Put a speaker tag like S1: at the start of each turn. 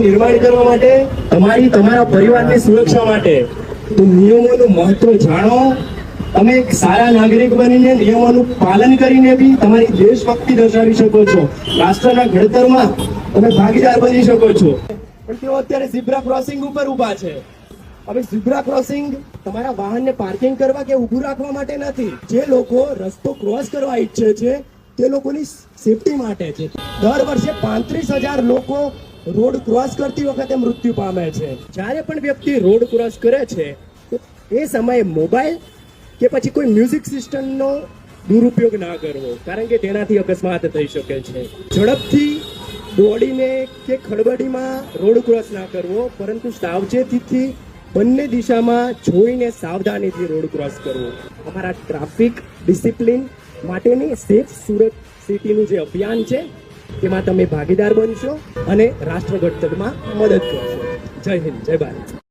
S1: નિર્માણ કરવા માટે, તમારી, તમારા પરિવારની સુરક્ષા માટે. નિયમોનું મહત્વ જાણો. તમે એક સારા નાગરિક બનીને નિયમોનું પાલન કરીને બી તમારી દેશભક્તિ દર્શાવી શકો છો. રાષ્ટ્રના ઘડતરમાં તમે ભાગીદાર બની શકો છો. પણ તેઓ અત્યારે ઝીબ્રા ક્રોસિંગ ઉપર ઊભા છે. હવે ઝીબ્રા ક્રોસિંગ તમારા વાહનને પાર્કિંગ કરવા કે ઊભું રાખવા માટે નથી. જે લોકો રસ્તો ક્રોસ કરવા ઈચ્છે છે તે લોકોની સેફટી માટે છે. દર વર્ષે પાંત્રીસ હજાર લોકો રોડ ક્રોસ કરતી વખતે મૃત્યુ પામે છે. જ્યારે પણ વ્યક્તિ રોડ ક્રોસ કરે છે એ સમયે મોબાઈલ કે પછી કોઈ મ્યુઝિક સિસ્ટમનો દુરુપયોગ ના કરવો, કારણ કે તેનાથી અકસ્માત થઈ શકે છે. ઝડપથી દોડીને કે ખડબડીમાં રોડ ક્રોસ ના કરવો, પરંતુ સાવચેતીથી બંને દિશામાં જોઈને સાવધાનીથી રોડ ક્રોસ કરવો. અમારા ટ્રાફિક ડિસિપ્લિન માટેની સેફ સુરત સિટીનું જે અભિયાન છે, તેમાં તમે ભાગીદાર બનશો અને રાષ્ટ્ર ઘડતરમાં મદદ કરશો. જય હિન્દ, જય ભારત.